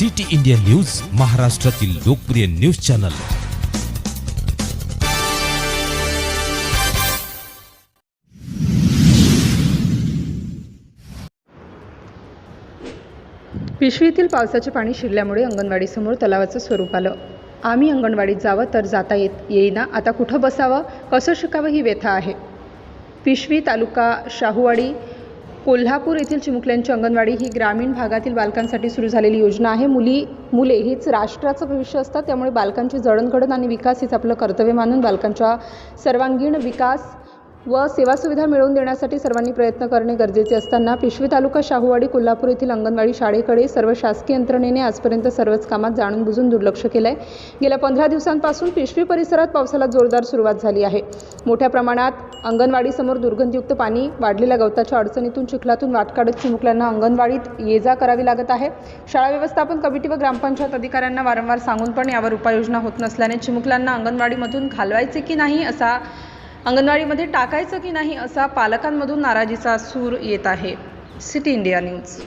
City India news महाराष्ट्रातील लोकप्रिय news channel. पिशवीतील पावसाचे पाणी शिरल्यामुळे अंगणवाडीसमोर तलावाचं स्वरूप आलं. आम्ही अंगणवाडीत जावं तर जाता येत येईना. आता कुठं बसावं? कसं शिकावं ही व्यथा आहे. पिशवी तालुका शाहूवाडी कोल्हापूर येथील चिमुकल्यांची अंगणवाडी ही ग्रामीण भागातील बालकांसाठी सुरू झालेली योजना आहे. मुली मुले हीच राष्ट्राचं भविष्य असतात त्यामुळे बालकांची जडणघडण आणि विकास हेच आपलं कर्तव्य मानून बालकांच्या सर्वांगीण विकास व सेवासुविधा मिळवून देण्यासाठी सर्वांनी प्रयत्न करणे गरजेचे असताना पिशवी तालुका शाहूवाडी कोल्हापूर येथील अंगणवाडी शाळेकडे सर्व शासकीय यंत्रणेने आजपर्यंत सर्वच कामात जाणून बुजून दुर्लक्ष केलं आहे गेल्या पंधरा दिवसांपासून पिशवी परिसरात पावसाला जोरदार सुरुवात झाली आहे. मोठ्या प्रमाणात अंगणवाडीसमोर दुर्गंधयुक्त पाणी वाढलेल्या गवताच्या अडचणीतून चिखलातून वाट काढत चिमुकल्यांना अंगणवाडीत ये जा करावी लागत आहे. शाळा व्यवस्थापन कमिटी व ग्रामपंचायत अधिकाऱ्यांना वारंवार सांगून पण यावर उपाययोजना होत नसल्याने चिमुकल्यांना अंगणवाडीमधून घालवायचे की नाही असा अंगणवाडीमध्ये टाकायचं की नाही असा पालकांमधून नाराजीचा सूर येत आहे. City India news.